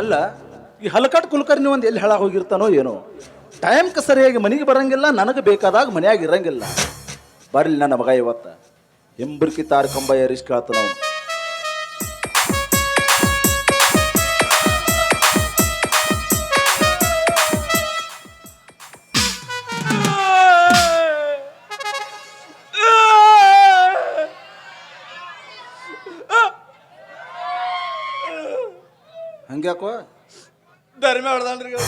ಅಲ್ಲ, ಈ ಹಲಕಟ್ ಕುಲಕರ್ಣಿ ಒಂದು ಎಲ್ಲಿ ಹೇಳ ಹೋಗಿರ್ತಾನೋ ಏನೋ. ಟೈಮ್ಗೆ ಸರಿಯಾಗಿ ಮನೆಗೆ ಬರಂಗಿಲ್ಲ, ನನಗೆ ಬೇಕಾದಾಗ ಮನ್ಯಾಗ ಇರಂಗಿಲ್ಲ. ಬರಲಿ ನನ್ನ ಮಗ ಇವತ್ತ. ಹಿಂಬರ್ಕಿ ತಾರ ಕಂಬ ಕೇಳ್ತಾನ ಹಂಗ್ಯಾಕೋ ಧರ್ಮ ಯಾಕಲ್ಲ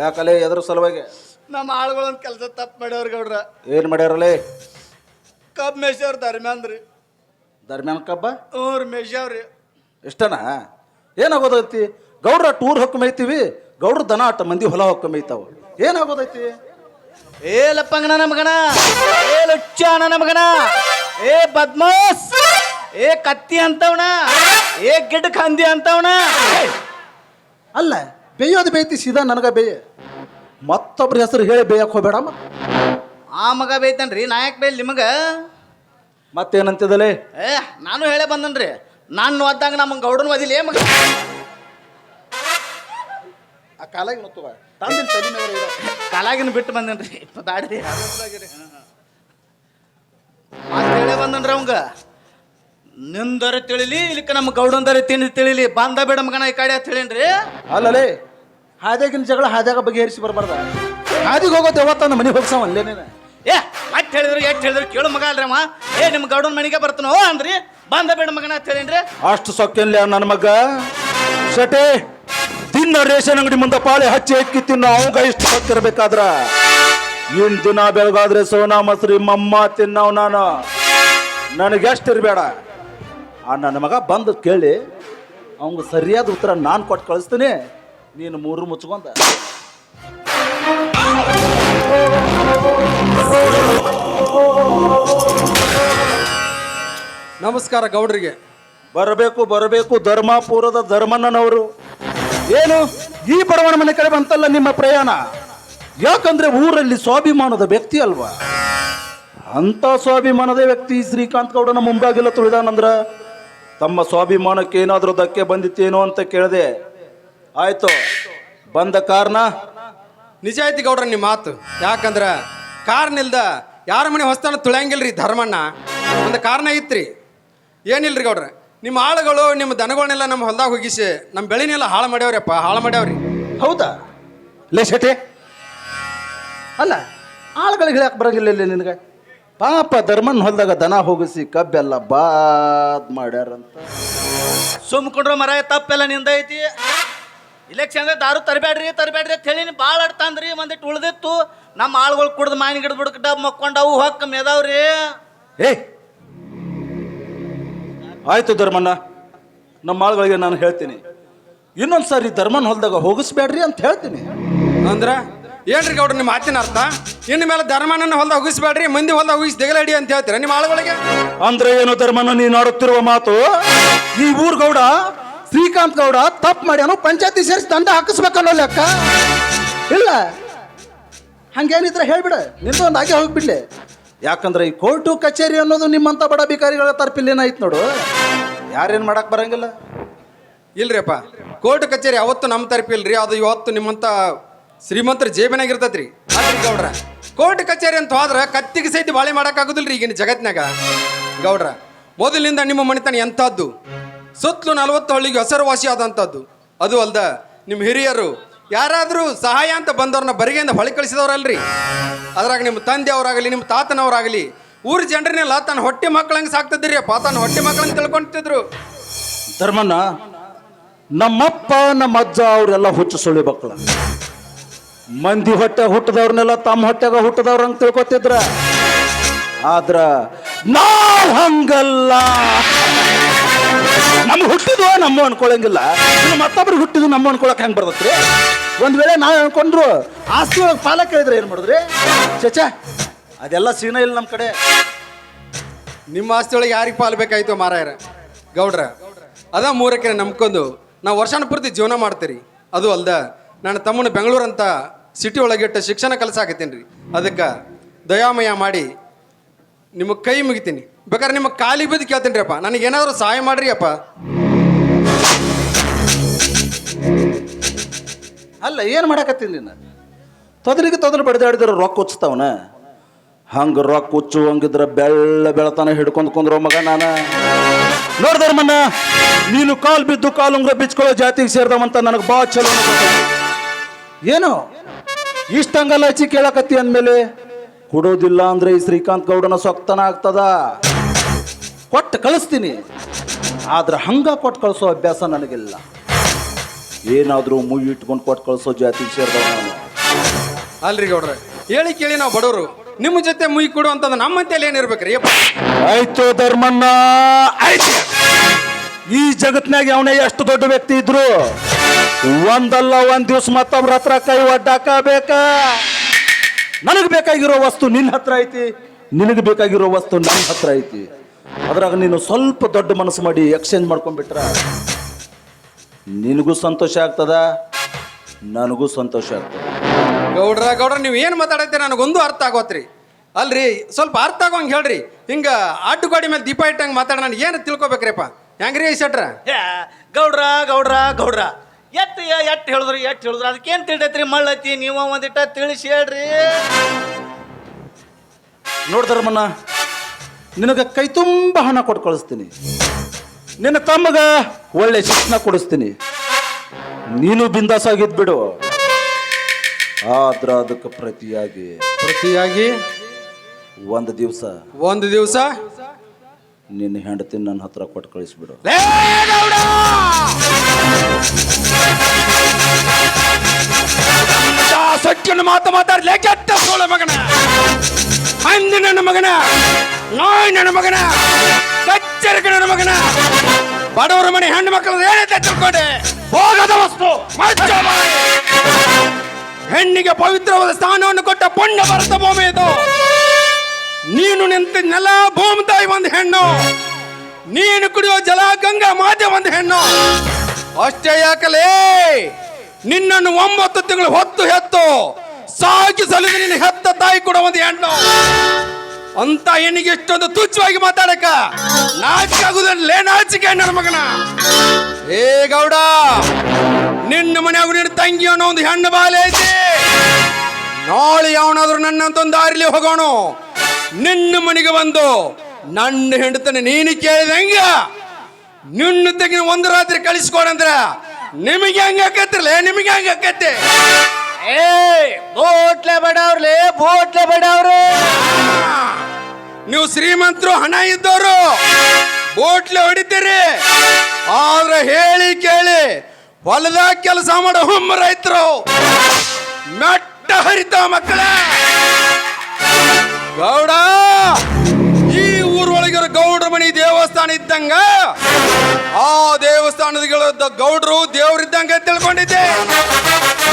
ಯಾಕಲೆ ಎದ್ರ ಸಲುವಾಗಿ? ನಮ್ಮ ಆಳುಗಳೊಂದು ಕೆಲಸ ತಪ್ಪು ಮಾಡ್ಯಾವ್ರಿ ಗೌಡ್ರ. ಏನು ಮಾಡ್ಯಾರಲ್ಲಿ ಕಬ್ ಮೇಯ್ಸವ್ರ ಧರ್ಮ ಅಂದ್ರಿ ಧರ್ಮ್ಯಾನ ಕಬ್ಬ? ಹ್ಞೂ ರೀ ಮೇಯ್ಸವ್ರಿ ಇಷ್ಟನಾ? ಏನಾಗೋದೈತಿ? ಗೌಡ್ರ ಟೂರ್ ಹೊಕ್ಕ ಮೇಯ್ತೀವಿ ಗೌಡ್ರ ದನ ಆಟ ಮಂದಿ ಹೊಲ ಹೊಕ್ಕ ಮೇಯ್ತಾವ. ಏನಾಗೋದೈತಿ? ಏ ಲಪ್ಪಂಗನ ನಮಗಣ ಏ ಲುಚ್ಚ ನಮಗಣ ಏ ಬದ್ಮಾಸ್ ಏ ಕತ್ತಿ ಅಂತವಣ ಏ ಗಿಡ್ಡ ಖಂದಿ ಅಂತವಣ. ಅಲ್ಲ ಬೇಯೋದು ಬೇಯ್ತಿ ಸೀದಾ ನನಗ ಬೇಯ. ಮತ್ತೊಬ್ರ ಹೆಸರು ಹೇಳಿ ಬೇಯಕ್ಕೆ ಹೋಗ್ಬೇಡ ಆ ಮಗ ಬೈತನ್ರಿ ನಾಯಕ್ ನಿಮಗೆ ನಿಮಗ? ಮತ್ತೇನಂತಿದ್ದಲೇ ಏ ನಾನು ಹೇಳೇ ಬಂದನ್ರಿ ನಾನು ಒದ್ದಾಗ ನಮ್ಮ ಗೌಡನ ಏ ಮಗ? ಆ ಕಾಲಾಗಿ ತಲೆ ಮೇಲೆ ಇಡ. ಕಾಲಾಗಿನ ಬಿಟ್ಟು ಬಂದನ್ರಿ ಮಾತ್ ಹೇಳೇ ಬಂದನ್ರಿ ಅವಂಗ. ನಿಂದರ ತಿಳಿಲಿ ಇಲ್ಲಿಕ ನಮ್ಮ ಗೌಡಂದರ ತಿಂದು ತಿಳಿಲಿ. ಬಾಂಧ ಬೇಡ ಮಗನ ಈ ಕಡೆ ಅಂತ ಹೇಳೇನ್ರಿ ಅಲ್ಲಲೇ. ಹಾದ್ಯಾಗಿನ ಜಗಳ ಹಾದ್ಯಾಗ ಬಗೆಹರಿಸಿ ಬರಬಾರ್ದ. ಹಾದಿಗೆ ಹೋಗೋದು ಯಾವತ್ತ ಮನೆ ಹೋಗ್ಸವ ನೀನು. ಏ ಮತ್ತೆ ಹೇಳಿದ್ರು ಎಷ್ಟು ಹೇಳಿದ್ರು ಕೇಳು ಮಗ ಅಲ್ರಿ ಅಮ್ಮ ಏ ನಿಮ್ಮ ಗೌಡನ ಮನೆಗೆ ಬರ್ತಾನೋ ಅಂದ್ರಿ. ಬಾಂಧ ಬೇಡ ಮಗನ ಅಂತ ಹೇಳೇನ್ರಿ ಅಷ್ಟು ಸೊಕ್ಕಿಲ್ಲ ನನ್ನ ಮಗ. ಸಟೆ ತಿನ್ನ ರೇಷನ್ ಅಂಗಡಿ ಮುಂದೆ ಪಾಳೆ ಹಚ್ಚಿ ಅಕ್ಕಿ ತಿನ್ನೋ ಅವಂಗ ಇಷ್ಟು ಸೊಕ್ಕಿರ್ಬೇಕಾದ್ರ ಇನ್ ದಿನ ಬೆಳಗಾದ್ರೆ ಸೋನಾ ಮಸ್ರಿ ಮಮ್ಮ ತಿನ್ನವ್ ನಾನು. ನನಗೆ ಎಷ್ಟು ಇರಬೇಡ. ಆ ನನ್ನ ಮಗ ಬಂದು ಕೇಳಿ ಅವಂಗ ಸರಿಯಾದ ಉತ್ತರ ನಾನು ಕೊಟ್ಟು ಕಳಿಸ್ತೀನಿ. ನೀನು ಮೂರು ಮುಚ್ಕೊಂಡ ನಮಸ್ಕಾರ ಗೌಡ್ರಿಗೆ. ಬರಬೇಕು ಬರಬೇಕು ಧರ್ಮಾಪುರದ ಧರ್ಮಣ್ಣನವರು. ಏನು? ಈ ಬಡವನ ಮನೆ ಕಡೆ ಬಂತಲ್ಲ ನಿಮ್ಮ ಪ್ರಯಾಣ? ಯಾಕಂದ್ರೆ ಊರಲ್ಲಿ ಸ್ವಾಭಿಮಾನದ ವ್ಯಕ್ತಿ ಅಲ್ವಾ? ಅಂತ ಸ್ವಾಭಿಮಾನದ ವ್ಯಕ್ತಿ ಶ್ರೀಕಾಂತ್ ಗೌಡನ ಮುಂಬಾಗಿಲ್ಲ ತುಳಿದಾನಂದ್ರ ತಮ್ಮ ಸ್ವಾಭಿಮಾನಕ್ಕೆ ಏನಾದರೂ ಧಕ್ಕೆ ಬಂದಿತ್ತೇನೋ ಅಂತ ಕೇಳಿದೆ. ಆಯ್ತು ಬಂದ ಕಾರಣ? ನಿಜ ಐತಿ ಗೌಡ್ರ ನಿಮ್ಮ ಮಾತು. ಯಾಕಂದ್ರ ಕಾರ್ನಿಲ್ದ ಯಾರ ಮನೆ ಹೊಸ್ತಾನ ತುಳಿಯಂಗಿಲ್ರಿ ಧರ್ಮಣ್ಣ? ಒಂದು ಕಾರಣ ಇತ್ರಿ ಏನಿಲ್ರಿ ಗೌಡ್ರ? ನಿಮ್ಮ ಆಳುಗಳು ನಿಮ್ಮ ದನಗಳನ್ನೆಲ್ಲ ನಮ್ಮ ಹೊಲ್ದಾಗ ಹೋಗಿಸಿ ನಮ್ಮ ಬೆಳಿನೆಲ್ಲ ಹಾಳು ಮಾಡ್ಯಾವ್ರಪ್ಪ ಹಾಳು ಮಾಡ್ಯಾವ್ರಿ. ಹೌದಾ? ಲೇ ಶೆಟ್ಟಿ. ಅಲ್ಲ ಆಳುಗಳಿಗೆ ಹೇಳಕ್ ಬರಂಗಿಲ್ಲ ಇಲ್ಲಿ ನಿನಗೆ. ಪಾಪ ಧರ್ಮನ್ ಹೊಲ್ದಾಗ ದನ ಹೋಗಿಸಿ ಕಬ್ಬೆಲ್ಲ ಬಾದ್ ಮಾಡ್ಯಾರಂತ. ಸುಮ್ಕೊಂಡ್ರ ಮರ ತಪ್ಪೆಲ್ಲ ನಿಂದ ಐತಿ. ಇಲೆಕ್ಷನ್ ದಾರು ತರಬೇಡ್ರಿ ತರಬೇಡ್ರಿ ಅಂತ ಹೇಳಿ ಭಾಳ ಅಡ್ತಂದ್ರಿ ಒಂದಿಟ್ಟು ಉಳ್ದಿತ್ತು. ನಮ್ಮ ಆಳ್ಗಳು ಕುಡ್ದು ಮಾಯಿನ ಗಿಡದ ಬುಡಕ ಡಬ್ ಮಕ್ಕೊಂಡವು ಹೊಕ್ಕ ಮೇದಾವ್ರಿ. ಏ! ಆಯ್ತು ಧರ್ಮಣ್ಣ ನಮ್ಮ ಆಳುಗಳಿಗೆ ನಾನು ಹೇಳ್ತೀನಿ. ಇನ್ನೊಂದು ಸಾರಿ ಧರ್ಮನ್ ಹೊಲ್ದಾಗ ಹೋಗಿಸ್ಬೇಡ್ರಿ ಅಂತ ಹೇಳ್ತೀನಿ. ಅಂದ್ರ? ಏನ್ರಿ ಗೌಡ್ರ ನಿಮ್ಮ ಮಾತಿನ ಅರ್ಥ? ಇನ್ನು ಮೇಲೆ ಧರ್ಮಣ್ಣನ ಹೊಲ್ದಾಗ ಹುಗಿಸ್ಬೇಡ್ರಿ ಮಂದಿ ಹೊಲ್ದಾಗ ಹೋಗಿಸಿ ದೆಗಲಡಿ ಅಂತ ಹೇಳ್ತೀರಾ ನಿಮ್ಮ ಆಳುಗಳಿಗೆ? ಅಂದ್ರೆ ಏನು ಧರ್ಮನ ನೀನು ಆಡುತ್ತಿರುವ ಮಾತು? ಈ ಊರ್ ಗೌಡ ಶ್ರೀಕಾಂತ್ ಗೌಡ ತಪ್ಪು ಮಾಡ್ಯಾನು ಪಂಚಾಯತಿ ಸೇರಿಸಿ ದಂಡ ಹಾಕಿಸ್ಬೇಕನ್ನೋ ಲೆಕ್ಕ? ಇಲ್ಲ. ಹಂಗೇನಿದ್ರೆ ಹೇಳ್ಬಿಡ. ನಿಂದು ಒಂದು ಹಾಗೆ ಹೋಗ್ಬಿಡ್ಲಿ. ಯಾಕಂದ್ರೆ ಈ ಕೋರ್ಟು ಕಚೇರಿ ಅನ್ನೋದು ನಿಮ್ಮಂತ ಬಡ ಬಿಕಾರಿಗಳ ತರ್ಪಿಲ್ಲೇನಾಯ್ತು ನೋಡು. ಯಾರೇನು ಮಾಡಕ್ ಬರಂಗಿಲ್ಲ? ಇಲ್ರಿಪ್ಪ. ಕೋರ್ಟ್ ಕಚೇರಿ ಅವತ್ತು ನಮ್ಮ ತರ್ಪಿಲ್ರಿ ಅದು ಇವತ್ತು ನಿಮ್ಮಂತ ಶ್ರೀಮಂತರ ಜೇಬಿನಾಗ ಇರ್ತೈತ್ರಿ ಗೌಡ್ರ, ಕೋರ್ಟ್ ಕಚೇರಿ ಅಂತ ಹೋದ್ರ ಕತ್ತಿಗೆ ಸಹಿತ ಬಾಳೆ ರೀ ಈಗಿನ ಜಗತ್ನಾಗ ಗೌಡ್ರ ಮೊದಲಿನಿಂದ ನಿಮ್ಮ ಮನೆತನ ಎಂಥದ್ದು? ಸುತ್ತಲೂ ನಲವತ್ತು ಹಳ್ಳಿಗೆ ಹೆಸರುವಾಸಿ ಆದಂಥದ್ದು. ಅದು ಅಲ್ದ, ನಿಮ್ಮ ಹಿರಿಯರು ಯಾರಾದರೂ ಸಹಾಯ ಅಂತ ಬಂದವ್ರನ್ನ ಬರಿಗೆಯಿಂದ ಹೊಳಿ ಕಳಿಸಿದವ್ರಲ್ರಿ. ಅದ್ರಾಗ ನಿಮ್ಮ ತಂದೆಯವರಾಗಲಿ, ನಿಮ್ಮ ತಾತನವರಾಗಲಿ, ಊರ ಜನರನ್ನೆಲ್ಲ ತನ್ನ ಹೊಟ್ಟೆ ಮಕ್ಕಳಂಗೆ ಸಾಕ್ತಿದ್ರಿ ಅಪ್ಪ ತನ್ನ ಹೊಟ್ಟೆ ಮಕ್ಕಳಂಗೆ ತಿಳ್ಕೊಂತಿದ್ರು. ಧರ್ಮಣ್ಣ, ನಮ್ಮಪ್ಪ ನಮ್ಮ ಅಜ್ಜ ಅವರೆಲ್ಲ ಹುಚ್ಚು ಸುಳ್ಳಿ ಮಕ್ಕಳ. ಮಂದಿ ಹೊಟ್ಟೆ ಹುಟ್ಟದವ್ರನ್ನೆಲ್ಲ ತಮ್ಮ ಹೊಟ್ಟೆಗ ಹುಟ್ಟದವ್ರ ಹಂಗೆ ತಿಳ್ಕೊತಿದ್ರ? ಆದ್ರ ನಾವ್ ಹಂಗಲ್ಲ. ನಮ್ಗೆ ಹುಟ್ಟಿದ್ವ ನಮ್ಮ ಅನ್ಕೊಳಂಗಿಲ್ಲ. ಮತ್ತೊಬ್ರಿಗೆ ಹುಟ್ಟಿದ್ವು ನಮ್ಮ ಅನ್ಕೊಳಕ್ ಹೆಂಗ್ ಬರ್ತೈತ್ರಿ ಒಂದ್ ವೇಳೆ ನಾವು ಅನ್ಕೊಂಡ್ರು ಆಸ್ತಿ ಒಳಗೆ ಪಾಲ ಕೇಳಿದ್ರೆ ಏನ್ ಮಾಡಿದ್ರಿ? ಚಚ ಅದೆಲ್ಲ ಸೀನ ಇಲ್ಲ ನಮ್ಮ ಕಡೆ. ನಿಮ್ಮ ಆಸ್ತಿ ಒಳಗೆ ಯಾರಿಗೆ ಪಾಲು ಬೇಕಾಯ್ತು ಮಾರಾಯರ? ಗೌಡ್ರ, ಅದ ಮೂರಕ್ಕೆ ನಂಬ್ಕೊಂಡು ನಾವು ವರ್ಷಾನ ಪೂರ್ತಿ ಜೀವನ ಮಾಡ್ತೀರಿ. ಅದು ಅಲ್ದ, ನನ್ನ ತಮ್ಮನ ಅಂತ ಸಿಟಿ ಒಳಗಿಟ್ಟು ಶಿಕ್ಷಣ ಕಲಿಸಾಕತ್ತೀನಿ ರೀ ಅದಕ್ಕೆ ದಯಾಮಯ ಮಾಡಿ ನಿಮಗೆ ಕೈ ಮುಗಿತೀನಿ. ಬೇಕಾದ್ರೆ ನಿಮ್ಮ ಕಾಲಿಗೆ ಬಿದ್ದು ಕೇಳ್ತೀನಿ ರೀ ಅಪ್ಪ ನನಗೇನಾದರೂ ಸಹಾಯ ಮಾಡ್ರಿ ಅಪ್ಪ ಅಲ್ಲ, ಏನು ಮಾಡಕತ್ತೀನಿ ನೀನು? ತೊದಲಿಗೆ ತೊದಲು ಬಡಿದಾಡಿದ್ರೆ ರೊಕ್ಕ ಹುಚ್ಚತಾವನ ಹಂಗೆ ರೊಕ್ಕ ಹುಚ್ಚು ಹಂಗಿದ್ರೆ ಬೆಳ್ಳ ಬೆಳತನ ಹಿಡ್ಕೊಂಡು ಕುಂದ್ರೋ ಮಗ ನಾನು. ಮನ್ನ ನೀನು ಕಾಲು ಬಿದ್ದು ಕಾಲುಂಗ್ರ ಬಿಚ್ಕೊಳ್ಳೋ ಜಾತಿಗೆ ಸೇರಿದವಂತ ನನಗೆ ಭಾಳ ಚಲೋ. ಏನು? ಇಷ್ಟಂಗಲ್ಲ ಹಚ್ಚಿ ಕೇಳಕತ್ತಿ ಅಂದಮೇಲೆ ಕೊಡೋದಿಲ್ಲ ಅಂದ್ರೆ ಈ ಶ್ರೀಕಾಂತ್ ಗೌಡನ ಸೊಕ್ತನ ಆಗ್ತದ? ಕೊಟ್ಟು ಕಳಿಸ್ತೀನಿ. ಆದ್ರೆ ಹಂಗ ಕೊಟ್ಟು ಕಳಿಸೋ ಅಭ್ಯಾಸ ನನಗಿಲ್ಲ. ಏನಾದರೂ ಮುಯಿ ಇಟ್ಕೊಂಡು ಕೊಟ್ಟು ಕಳಿಸೋ ಜಾತಿಗೆ ಸೇರ್ದವನ ನಾನು. ಅಲ್ರಿ ಗೌಡ್ರೆ ಹೇಳಿ ಕೇಳಿ ನಾವು ಬಡವರು. ನಿಮ್ಮ ಜೊತೆ ಮುಯಿ ಕೊಡು ಅಂತಂದ್ರೆ ನಮ್ಮಂತೆಯಲ್ಲಿ ಏನಿರ್ಬೇಕ್ರಿ ಯಪ್ಪ. ಆಯ್ತು ಧರ್ಮಣ್ಣ. ಆಯ್ತು ಈ ಜಗತ್ನಾಗ ಅವನೇ ಎಷ್ಟು ದೊಡ್ಡ ವ್ಯಕ್ತಿ ಇದ್ರು ಒಂದಲ್ಲ ಒಂದ್ ದಿವ್ಸ ಮತ್ತೊಬ್ರ ಹತ್ರ ಕೈ ಒಡ್ಡಾಕ ಬೇಕ? ನನಗೆ ಬೇಕಾಗಿರೋ ವಸ್ತು ನಿನ್ನ ಹತ್ರ ಐತಿ ನಿನಗೆ ಬೇಕಾಗಿರೋ ವಸ್ತು ನನ್ನ ಹತ್ರ ಐತಿ. ಅದ್ರಾಗ ನೀನು ಸ್ವಲ್ಪ ದೊಡ್ಡ ಮನಸ್ಸು ಮಾಡಿ ಎಕ್ಸ್ಚೇಂಜ್ ಮಾಡ್ಕೊಂಡ್ಬಿಟ್ರ ನಿನಗೂ ಸಂತೋಷ ಆಗ್ತದ ನನಗೂ ಸಂತೋಷ ಆಗ್ತದ. ಗೌಡ್ರ ಗೌಡ್ರ ನೀವು ಏನು ಮಾತಾಡತ್ತೆ ನನಗೊಂದು ಅರ್ಥ ಆಗೋತ್ರಿ. ಅಲ್ರಿ ಸ್ವಲ್ಪ ಅರ್ಥ ಆಗೋಂಗೆ ಹೇಳ್ರಿ. ಹಿಂಗ ಆಟು ಗಾಡಿ ಮೇಲೆ ದೀಪ ಇಟ್ಟಂಗೆ ಮಾತಾಡ ನನಗೆ ಏನು ತಿಳ್ಕೊಬೇಕ್ರಿಪ್ಪ? ಹೆಂಗ್ರಿ ಶೆಟ್ರ? ಯಾ, ಗೌಡ್ರ ಗೌಡ್ರ ಗೌಡ್ರ. ಎತ್ತು ಎಟ್ಟು ಹೇಳಿದ್ರಿ ಎಟ್ಟು ಹೇಳಿದ್ರು. ಅದಕ್ಕೇನು ತಿಳಿದೈತ್ರಿ? ಮಳ್ಳತಿ ನೀವು ಒಂದಿಟ್ಟ ತಿಳಿಸಿ ಹೇಳ್ರಿ. ನೋಡ್ದರಮ್ಮನ್ನ ನಿನಗೆ ಕೈ ತುಂಬ ಹಣ ಕೊಟ್ಟು ಕಳಿಸ್ತೀನಿ. ನಿನ್ನ ತಮ್ಮಗ ಒಳ್ಳೆ ಶಿಕ್ಷಣ ಕೊಡಿಸ್ತೀನಿ. ನೀನು ಬಿಂದಾಸಾಗಿದ್ದು ಬಿಡು. ಆದ್ರ ಅದಕ್ಕೆ ಪ್ರತಿಯಾಗಿ ಪ್ರತಿಯಾಗಿ ಒಂದು ದಿವಸ ಒಂದು ದಿವಸ ನಿನ್ನ ಹೆಂಡತಿ ನನ್ನ ಹತ್ರ ಕೊಟ್ಟು ಕಳಿಸ್ಬಿಡು. ಸತ್ಯನ ಮಾತು ಮಾತಾಡ್ಲೇ ಕೆಟ್ಟ ಸೋಳ ಮಗನ. ಅಂದು ನನ್ನ ಮಗನ, ನಾಯ್ ನನ್ನ ಮಗನ ಕಚ್ಚರಿಕ ನನ್ನ ಮಗನ. ಬಡವರ ಮನೆ ಹೆಣ್ಣು ಮಕ್ಕಳು ಏನೈತೆ ತಿಳ್ಕೊಂಡೆ ಹೋಗದ ವಸ್ತು ಹೆಣ್ಣಿಗೆ ಪವಿತ್ರವಾದ ಸ್ಥಾನವನ್ನು ಕೊಟ್ಟ ಪುಣ್ಯ ಭರತ ಭೂಮಿ ಇದು ನೀನು ನಿಂತ ನೆಲ ಭೂಮಿ ತಾಯಿ ಒಂದು ಹೆಣ್ಣು. ನೀನು ಕುಡಿಯೋ ಜಲ ಗಂಗಾ ಮಾತೆ ಒಂದು ಹೆಣ್ಣು. ಅಷ್ಟೇ ಯಾಕಲೇ? ನಿನ್ನನ್ನು ಒಂಬತ್ತು ತಿಂಗಳು ಹೊತ್ತು ಹೆತ್ತು. ಸಾಕಿ ಸಲಿದ ನಿನ್ನ ಹೆತ್ತ ತಾಯಿ ಕೂಡ ಒಂದು ಹೆಣ್ಣು. ಅಂತ ಹೆಣ್ಣಿಗೆ ಇಷ್ಟೊಂದು ತುಚ್ಛವಾಗಿ ಮಾತಾಡಕ ನಾಚಿಕೆ ಆಗುದಲ್ಲೇ ನಾಚಿಕೆ ನನ್ನ ಮಗನ. ಏ ಗೌಡ, ನಿನ್ನ ಮನೆಯಾಗ ನಿನ್ನ ತಂಗಿ ಅನ್ನೋ ಒಂದು ಹೆಣ್ಣು ಬಾಲೆ ಐತಿ. ನಾಳೆ ಯಾವನಾದ್ರೂ ನನ್ನಂತ ಒಂದು ದಾರಿಲಿ ಹೋಗೋಣ. ನಿನ್ನ ಮನೆಗೆ ಬಂದು ನನ್ನ ಹೆಂಡತನ ನೀನು ಕೇಳಿದಂಗ ನಿನ್ನ ತೆಗಿನ ಒಂದು ರಾತ್ರಿ ಕಳಿಸ್ಕೊಡಂದ್ರ ನಿಮಗೆ ಹಂಗ ಆಕತ್ರಲೆ? ನಿಮಗೆ ಹಂಗ ಆಕತ್ತೆ ಏ ಬೋಟ್ಲೆ ಬಡವ್ರಲೆ ಬೋಟ್ಲೆ ಬಡವ್ರು. ನೀವು ಶ್ರೀಮಂತರು ಹಣ ಇದ್ದವರು ಬೋಟ್ಲೆ ಹೊಡಿತೀರಿ. ಆದ್ರೆ ಹೇಳಿ ಕೇಳಿ ಹೊಲದಾಗ ಕೆಲಸ ಮಾಡೋ ಹುಮ್ಮ ರೈತರು. ಮೆಟ್ಟ ಹರಿತಾವ ಮಕ್ಕಳ. ಗೌಡ! ಈ ಊರೊಳಗಿರೋ ಗೌಡ್ರ ಮನಿ ದೇವಸ್ಥಾನ ಇದ್ದಂಗ, ಆ ದೇವಸ್ಥಾನದ ಗೌಡ್ರು ದೇವ್ರಿದ್ದಂಗ ತಿಳ್ಕೊಂಡಿದ್ದೆ.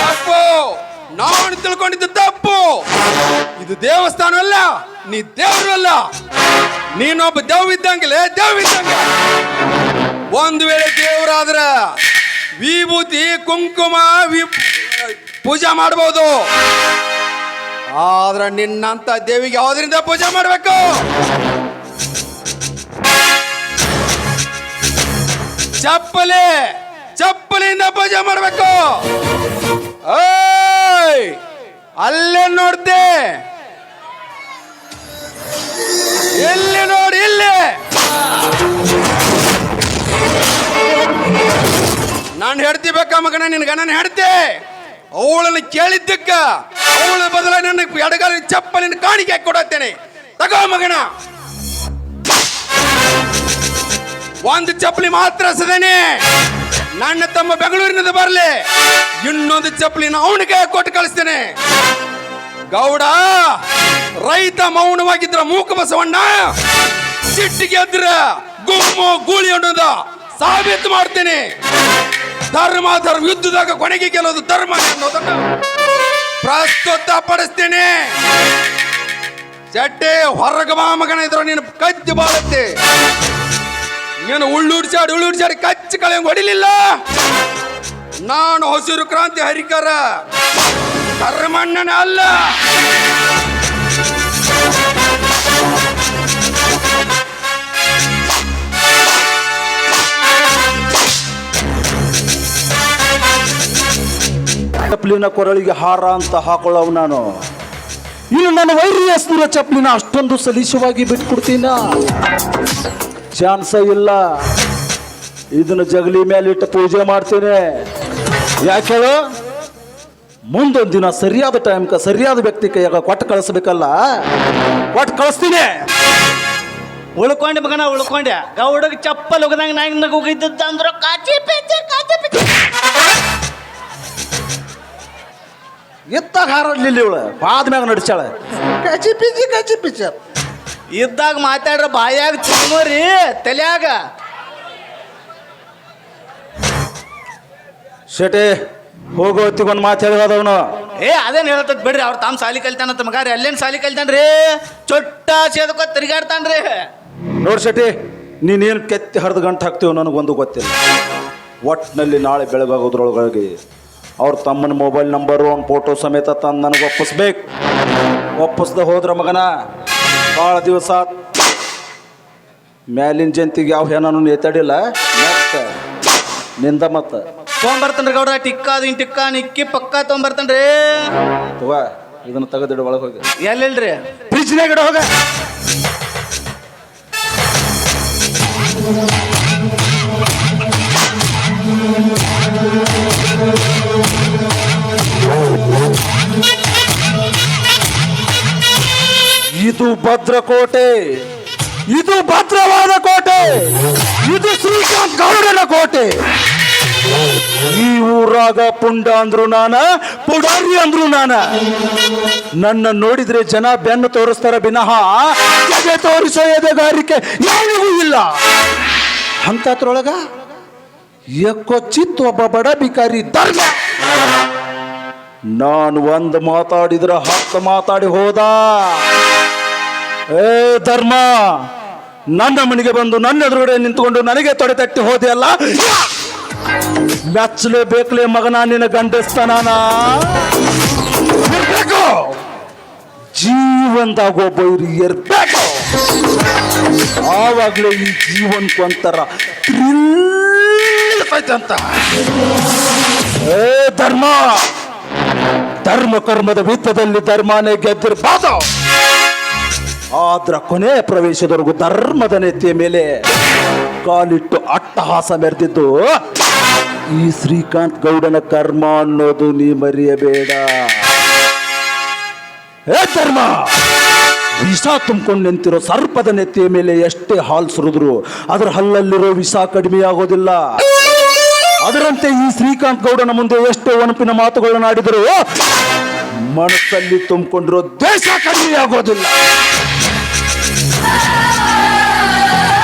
ತಪ್ಪು. ನಾನು ತಿಳ್ಕೊಂಡಿದ್ದು ತಪ್ಪು. ಇದು ದೇವಸ್ಥಾನವಲ್ಲ ನೀ ದೇವ್ರು ಅಲ್ಲ. ನೀನೊಬ್ಬ ದೇವ್ ಇದ್ದಂಗ. ಒಂದು ವೇಳೆ ದೇವರಾದ್ರ ವಿಭೂತಿ, ಕುಂಕುಮ ವಿ- ಪೂಜೆ ಮಾಡ್ಬೋದು. ಆದ್ರ ನಿನ್ನಂತ ದೇವಿಗೆ ಯಾವ್ದ್ರಿಂದ ಪೂಜೆ ಮಾಡಬೇಕು? ಚಪ್ಪಲಿ, ಚಪ್ಪಲಿಯಿಂದ ಪೂಜೆ ಮಾಡಬೇಕು. ಅಲ್ಲೇ ನೋಡ್ದೆ. ಎಲ್ಲಿ ನೋಡಿ, ಇಲ್ಲಿ. ನಾನು ಹೇಳ್ತಿ ಬೇಕಾ ಮಗನ, ನಿನ್ ಗಣನ ಹೇಳ್ತಿ ಅವಳನ್ನು ಕೇಳಿದ್ದಕ್ಕ. ಅವಳ ಬದಲ ನನ್ನ ಎಡಗಾಲ ಚಪ್ಪಲಿನ ಕಾಣಿಕೆ ಕೊಡುತ್ತೇನೆ. ತಗೋ ಮಗನ. ಒಂದು ಚಪ್ಪಲಿ ಮಾತ್ರ ಸದೇನೆ. ನನ್ನ ತಮ್ಮ ಬೆಂಗಳೂರಿನಿಂದ ಬರಲಿ. ಇನ್ನೊಂದು ಚಪ್ಪಲಿನ ಅವನ ಕೈ ಕೊಟ್ಟು ಕಳಿಸ್ತೇನೆ. ಗೌಡ, ರೈತ ಮೌನವಾಗಿದ್ರ ಮೂಕ ಬಸವಣ್ಣ ಸಿಟ್ಟಿಗೆ ಎದ್ರ ಗುಮ್ಮು ಗೂಳಿ ಅನ್ನೋದ ಸಾಬೀತು ಮಾಡ್ತೇನೆ. ಧರ್ಮ ಧರ್ಮ, ಯುದ್ಧದಾಗ ಕೊನೆಗೆ ಗೆಲ್ಲೋದು ಧರ್ಮ ಅನ್ನೋದನ್ನ. ಪ್ರಸ್ತುತ ಪಡಿಸ್ತೇನೆ ಚಟ್ಟೆ ಹೊರಗ ಮಗನ ಇದ್ರ ನೀನು ಕಚ್ಚಿ ಬಾಳತ್ತೆ. ನೀನು ಉಳ್ಳುಡ್ಸಾಡಿ ಉಳ್ಳುಡ್ಸಾಡಿ ಕಚ್ಚಿ ಕಳೆ ಹೊಡಿಲಿಲ್ಲ? ನಾನು ಹಸಿರು ಕ್ರಾಂತಿ ಹರಿಕರ. ಧರ್ಮಣ್ಣನ ಅಲ್ಲ. ಚಪ್ಪಲಿನ ಕೊರಳಿಗೆ ಹಾರ ಅಂತ ಹಾಕೊಳ್ಳವ್ ನಾನು. ಇನ್ನು ನನ್ನ ವೈರಿಯಸ್ನರ ಚಪ್ಪಲಿನ ಅಷ್ಟೊಂದು ಸಲೀಸವಾಗಿ ಬಿಟ್ಕೊಡ್ತೀನ ಚಾನ್ಸ ಇಲ್ಲ. ಇದನ್ನು ಜಗಲಿ ಮೇಲಿಟ್ಟು ಪೂಜೆ ಮಾಡ್ತೇನೆ. ಯಾಕೆ ಹೇಳು? ಮುಂದೊಂದು ದಿನ ಸರಿಯಾದ ಟೈಮ್ಗೆ ಸರಿಯಾದ ವ್ಯಕ್ತಿ ಕೈಯಾಗ ಕೊಟ್ಟು ಕಳಿಸ್ಬೇಕಲ್ಲ? ಕೊಟ್ಟು ಕಳಿಸ್ತೀನಿ. ಉಳ್ಕೊಂಡೆ ಮಗನ, ಉಳ್ಕೊಂಡೆ. ಗೌಡಗ್ ಚಪ್ಪಲ್ ಹೋಗದಂಗ ನಾಯಿ ಅಂದ್ರ ಕಾಚಿ ಪಿಚ್ಚಿ ಕಾಚಿ ಪಿಚ್ಚಿ ಎತ್ತಾಗ ಹಾರಾಡ್ಲಿಲ್ಲ ಇವಳು. ಬಾದ ಮ್ಯಾಗ ನಡಿಸ್ಯಾಳ. ಕಚಿ ಪಿಚಿ ಕಚಿ ಪಿಚ. ಇದ್ದಾಗ ಮಾತಾಡ್ರ ಬಾಯಾಗ ಚುಮ್ಮರಿ ತಲೆಯಾಗ. ಶೆಟೆ ಹೋಗೋ ಹೊತ್ತಿಗೊಂದು ಮಾತು ಹೇಳಿದವನು ಏ ಅದೇನ್ ಹೇಳ್ತದ ಬಿಡ್ರಿ ಅವ್ರ ತಾಮ್ ಸಾಲಿ ಕಲ್ತಾನಂತ ಮಗಾರಿ ಅಲ್ಲೇನ್ ಸಾಲಿ ಕಲ್ತಾನ್ರಿ ಚೊಟ್ಟ ಸೇದಕೋ ತಿರ್ಗಾಡ್ತಾನ್ರಿ ನೋಡ್ ಶೆಟ್ಟಿ ನೀನೇನು ಕೆತ್ತಿ ಹರಿದು ಗಂಟು ಹಾಕ್ತೀವೋ ನನಗೊಂದು ಗೊತ್ತಿಲ್ಲ. ಒಟ್ಟಿನಲ್ಲಿ ನಾಳೆ ಬೆಳಗಾಗೋದ್ರೊಳಗಾಗಿ ಅವ್ರ ತಮ್ಮನ ಮೊಬೈಲ್ ನಂಬರು ಅವ್ನ ಫೋಟೋ ಸಮೇತ ತಂದು ನನಗೆ ಒಪ್ಪಿಸ್ಬೇಕು. ಒಪ್ಪಿಸ್ದೆ ಹೋದ್ರ ಮಗನ ಭಾಳ ದಿವಸ. ಮ್ಯಾಲಿನ ಜಂತಿಗೆ ಯಾವ ಏನೂ ನೇತಾಡಿಲ್ಲ. ಮತ್ತೆ ನಿಂದ ಮತ್ತೆ. ತೊಗೊಂಬರ್ತನ್ರಿ ಗೌಡ್ರ ಟಿಕ್ಕ ಹಿಂಗೆ ಟಿಕ್ಕ ನಿಕ್ಕಿ ಪಕ್ಕ ರೀ ತಗೋ ಇದನ್ನು ತೆಗೆದಿಡು ಒಳಗೆ ಹೋಗಿ. ಎಲ್ಲಿಲ್ರಿ? ಫ್ರಿಜ್ನಾಗ ಇಡ ಹೋಗ. ಇದು ಭದ್ರಕೋಟೆ. ಇದು ಭದ್ರವಾದ ಕೋಟೆ. ಇದು ಶ್ರೀಕಾಂತ್ ಗೌಡನ ಕೋಟೆ. ಈ ಊರಾಗ ಪುಂಡ ಅಂದ್ರು ನಾನ, ಪುಡಾರಿ ಅಂದ್ರು ನಾನ. ನನ್ನ ನೋಡಿದ್ರೆ ಜನ ಬೆನ್ನು ತೋರಿಸ್ತಾರ ಎದೆ ತೋರಿಸೋ ಎದೆಗಾರಿಕೆ ಯಾರಿಗೂ ಇಲ್ಲ. ಅಂತತ್ರೊಳಗ ಎಕ್ಕೊಚ್ಚಿತ್ತು ಒಬ್ಬ ಬಡ ಬಿಕಾರಿ ಧರ್ಮ. ನಾನು ಒಂದು ಮಾತಾಡಿದ್ರೆ ಹತ್ತು ಮಾತಾಡಿ ಹೋದ. ಏ ಧರ್ಮ, ನನ್ನ ಮನೆಗೆ ಬಂದು ನನ್ನ ಎದುರುಗಡೆ ನಿಂತ್ಕೊಂಡು ನನಗೆ ತೊಡೆ ತಟ್ಟಿ ಹೋದೆ ಅಲ್ಲ ಮೆಚ್ಚಲೇಬೇಕಲೇ ಮಗನ, ನಿನ್ನ ಗಂಡಸ್ತನಾನ? ಇರ್ಬೇಕು. ಜೀವನದಾಗ ಒಬ್ಬ ಇರ್ಬೇಕು. ಆವಾಗಲೇ ಈ ಜೀವನಕ್ಕೊಂಥರ ಅಂತ ಏ ಧರ್ಮ! ಧರ್ಮ ಕರ್ಮದ ವಿತ್ತದಲ್ಲಿ ಧರ್ಮನೇ ಗೆದ್ದಿರ್ಬೋದು ಆದ್ರ ಕೊನೆ ಪ್ರವೇಶದವರೆಗೂ ಧರ್ಮದ ನೆತ್ತಿಯ ಮೇಲೆ ಕಾಲಿಟ್ಟು ಅಟ್ಟಹಾಸ ಮೆರೆದಿದ್ದು, ಈ ಶ್ರೀಕಾಂತ್ ಗೌಡನ ಕರ್ಮ ಅನ್ನೋದು ನೀ ಮರೆಯಬೇಡ. ಏ ಧರ್ಮ! ವಿಷ ತುಂಬಿಕೊಂಡು ನಿಂತಿರೋ ಸರ್ಪದ ನೆತ್ತಿಯ ಮೇಲೆ ಎಷ್ಟೇ ಹಾಲು ಸುರಿದ್ರು, ಅದರ ಹಲ್ಲಲ್ಲಿರೋ ವಿಷ ಕಡಿಮೆ ಆಗೋದಿಲ್ಲ ಅದರಂತೆ ಈ ಶ್ರೀಕಾಂತ್ ಗೌಡನ ಮುಂದೆ ಎಷ್ಟು ಒಣಪಿನ ಮಾತುಗಳನ್ನು ಆಡಿದರೂ ಮನಸ್ಸಲ್ಲಿ ತುಂಬಿಕೊಂಡಿರೋ ದ್ವೇಷ ಕಡಿಮೆ ಆಗೋದಿಲ್ಲ